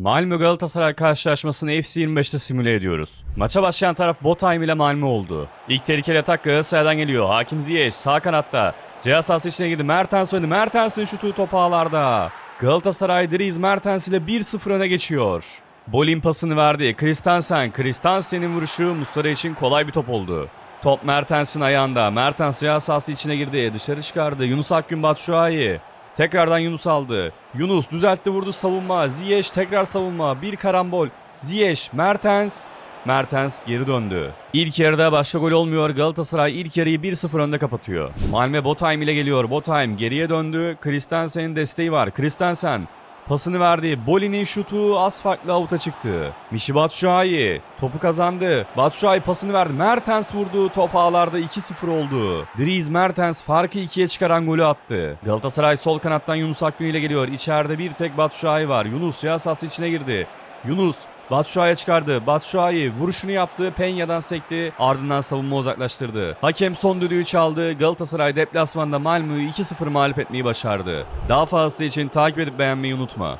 Malmö Galatasaray karşılaşmasını FC25'te simüle ediyoruz. Maça başlayan taraf Botheim ile Malmö oldu. İlk tehlikeli atak Galatasaray'dan geliyor. Hakim Ziyech sağ kanatta. Cihaz sahası içine girdi. Mertens oynadı. Mertens'in şutu top ağlarda. Galatasaray Dries Mertens ile 1-0 öne geçiyor. Bolin pasını verdi. Christensen. Christensen'in vuruşu Muslera için kolay bir top oldu. Top Mertens'in ayağında. Mertens cihaz sahası içine girdi. Dışarı çıkardı. Yunus Akgün Batshuayi. Tekrardan Yunus aldı. Yunus düzeltti vurdu savunma. Ziyech tekrar savunma. Bir karambol. Ziyech, Mertens. Mertens geri döndü. İlk yarıda başka gol olmuyor. Galatasaray ilk yarıyı 1-0 önde kapatıyor. Malmö Botheim ile geliyor. Botheim geriye döndü. Christensen'in desteği var. Christensen pasını verdi. Boli'nin şutu az farklı avuta çıktı. Mişi Batshuayi topu kazandı. Batshuayi pasını verdi. Mertens vurdu. Top ağlarda 2-0 oldu. Dries Mertens farkı 2'ye çıkaran golü attı. Galatasaray sol kanattan Yunus Akgün ile geliyor. İçeride bir tek Batshuayi var. Yunus cihaz sahası içine girdi. Yunus Batshuayi'ye çıkardı. Batshuayi vuruşunu yaptı. Penya'dan sekti. Ardından savunma uzaklaştırdı. Hakem son düdüğü çaldı. Galatasaray deplasmanda Malmö'yü 2-0 mağlup etmeyi başardı. Daha fazlası için takip edip beğenmeyi unutma.